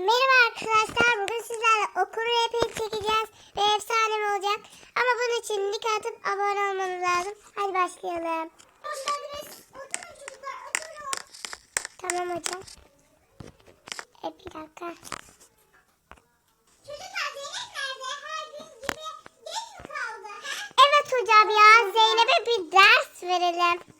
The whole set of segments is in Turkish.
Merhaba arkadaşlar. Bugün sizlerle okul rehberi çekeceğiz ve efsane mi olacak? Ama bunun için like atıp abone olmanız lazım. Hadi başlayalım. Hoş geldiniz. Oturun çocuklar oturun. Tamam hocam. E, bir dakika. Evet hocam ya. Zeynep'e bir ders verelim.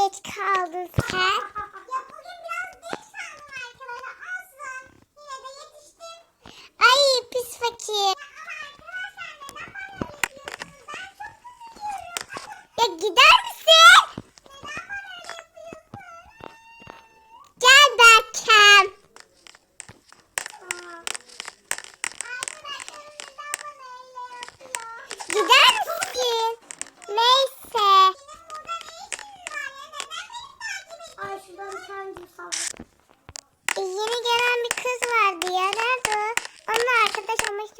Geç kaldın sen? ya bugün biraz geç kaldım arkadaşlar. Olsun. Yine de yetiştim. Ay pis fakir. Ama arkadaşlar neden bana yapıyorsunuz? Ben çok üzülüyorum. Ya gider misin? Neden bana öyle yapıyorsun? Gel Berkem. Gider misin? Neyse. Ay şuradan sen E, yeni gelen bir kız vardı ya. Nerede o? Onunla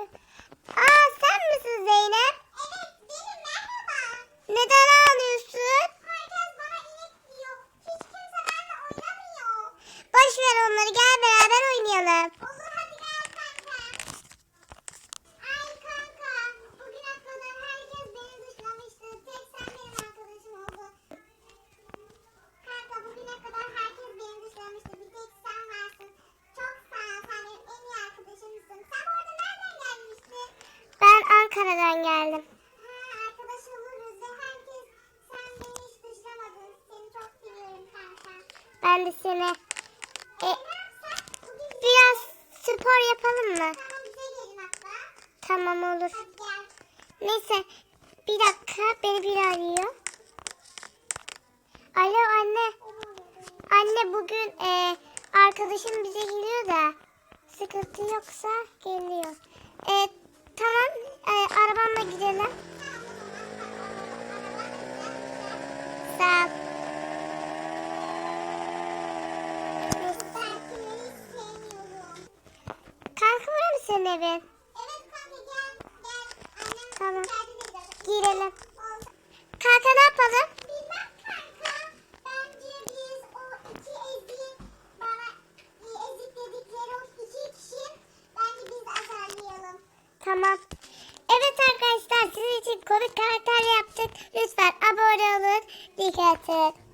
arkadaş olmuştu. Aa sen misin Zeynep? Evet benim merhaba. Neden ağlıyorsun? Herkes bana inek diyor. Hiç kimse benimle oynamıyor. Boş ver onları gel beraber oynayalım. Olur hadi gel kanka. Ay kanka bugüne kadar herkes beni dışlamıştı. Tek sen benim arkadaşım oldun. Kanka bugüne kadar herkes beni dışlamıştı. Bir tek sen varsın. Çok sağ ol. Sen benim en iyi arkadaşımsın. Sen bu arada nereden gelmiştin? Ben Ankara'dan geldim. Ha, arkadaş oluruz ve herkes sen beni hiç dışlamadın. Seni çok seviyorum kanka. Ben de seni. E, biraz spor yapalım mı? Tamam olur. Neyse bir dakika beni biri arıyor. Alo anne. Anne bugün e, arkadaşım bize geliyor da sıkıntı yoksa geliyor. E, tamam Senin evin? Evet kanka gel. Gel. Annem tamam. Girelim. Kanka ne yapalım? Bilmem kanka. Bence biz o iki ezik bana e, ezik dedikleri o iki kişi bence biz azarlayalım. Tamam. Evet arkadaşlar sizin için komik karakter yaptık. Lütfen abone olun. Dikkat edin.